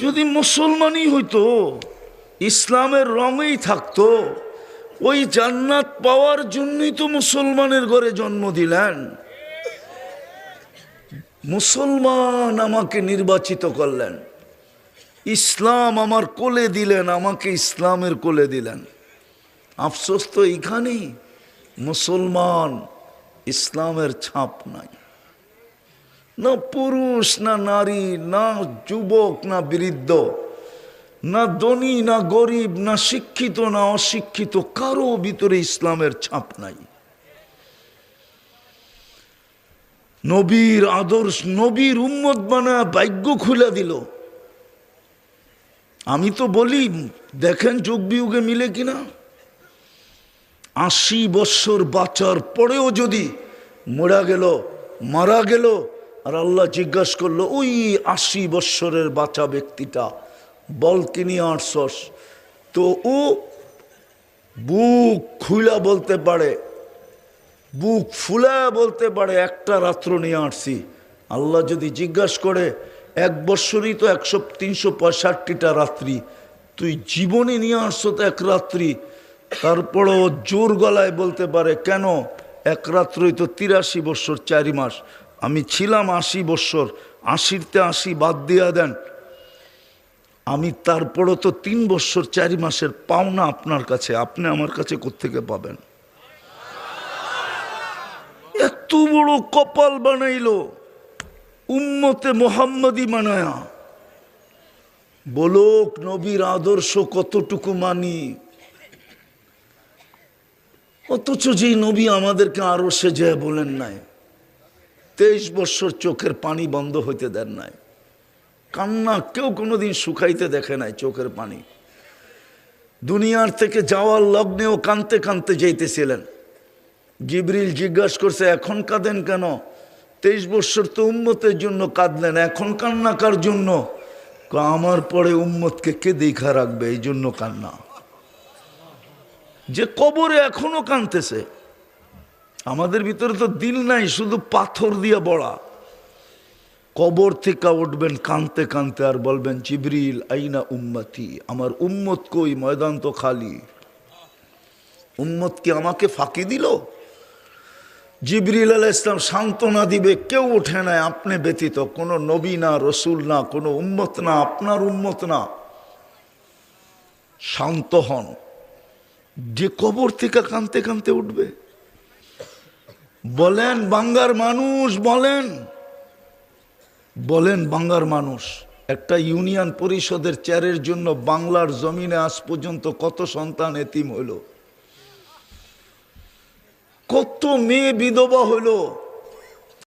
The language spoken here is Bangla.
যদি মুসলমানই হইতো, ইসলামের রঙেই থাকতো, ওই জান্নাত পাওয়ার জন্যই তো মুসলমানের ঘরে জন্ম দিলেন। মুসলমান আমাকে নির্বাচিত করলেন। ইসলাম আমার কোলে দিলেন, আমাকে ইসলামের কোলে দিলেন। আফসোস তো এইখানেই, মুসলমান ইসলামের ছাপ নাই। না পুরুষ, না নারী, না যুবক, না বৃদ্ধ, না ধনী, না গরিব, না শিক্ষিত, না অশিক্ষিত, কারও ভিতরে ইসলামের ছাপ নাই। নবীর আদর্শ, নবীর উম্মত বানায় ভাগ্য খুলে দিল। আমি তো বলি, দেখেন যোগ বিয়োগে মিলে কিনা? আশি বৎসর বাঁচার পরেও যদি মরা গেল, মারা গেল আর আল্লাহ জিজ্ঞাসা করল, ওই আশি বৎসরের বাঁচা ব্যক্তিটা, বল কিনি আটশস তো ও বুক খুলা বলতে পারে, বুক ফুলা বলতে পারে, একটা রাত্র নিয়ে আসছি। আল্লাহ যদি জিজ্ঞাসা করে, এক বৎসরই তো একশো, তিনশো পঁয়ষট্টিটা রাত্রি, তুই জীবনে নিয়ে আসছো তো এক রাত্রি? তারপরও জোর গলায় বলতে পারে, কেন? এক রাত্রই তো তিরাশি বৎসর, চারি মাস। আমি ছিলাম আশি বৎসর, আশিরতে আশি বাদ দিয়া দেন। আমি তারপরও তো তিন বৎসর, চারি মাসের পাওনা আপনার কাছে, আপনি আমার কাছে কোত্থেকে পাবেন? এত বড় কপাল বানাইল, উম্মতে মোহাম্মদী মানায়া বলোক নবীর আদর্শ কতটুকু মানি, অথচ যেই নবী আমাদেরকে আরও সেজে বলেন নাই। তেইশ বৎসর চোখের পানি বন্ধ হইতে দেন নাই। কান্না কেউ কোনোদিন শুকাইতে দেখে নাই চোখের পানি। দুনিয়ার থেকে যাওয়ার লগ্নেও কানতে কানতে যাইতেছিলেন। জিবরিল জিজ্ঞাসা করছে, এখন কাঁদেন কেন? তেইশ বৎসর তো উম্মতের জন্য কাঁদলেন, এখন কান্না কার জন্য? আমার পরে উম্মতকে কে দেখা রাখবে? এই জন্য কান্না। যে কবরে এখনও কানতেছে আমাদের ভিতরে তো দিল নাই, শুধু পাথর দিয়ে বড়া। কবর থেকে উঠবেন কানতে কানতে আর বলবেন, জিবরিল, আইনা উম্মতি? আমার উম্মত কই? ময়দান তো খালি। উম্মত কি আমাকে ফাঁকি দিল? জিবরিল আল ইসলাম সান্ত্বনা দিবে, কেউ ওঠে নাই, আপনি ব্যতীত। কোনো নবী না, রসুল না, কোনো উম্মত না, আপনার উম্মত না। শান্ত হন। যে কবর থেকে কানতে কানতে উঠবে। বলেন বাঙ্গার মানুষ, বলেন। বলেন বাঙ্গার মানুষ, একটা ইউনিয়ন পরিষদের চেয়ারের জন্য বাংলার জমিনে আজ পর্যন্ত কত সন্তান এতিম হইল? কত মেয়ে বিধবা হইল?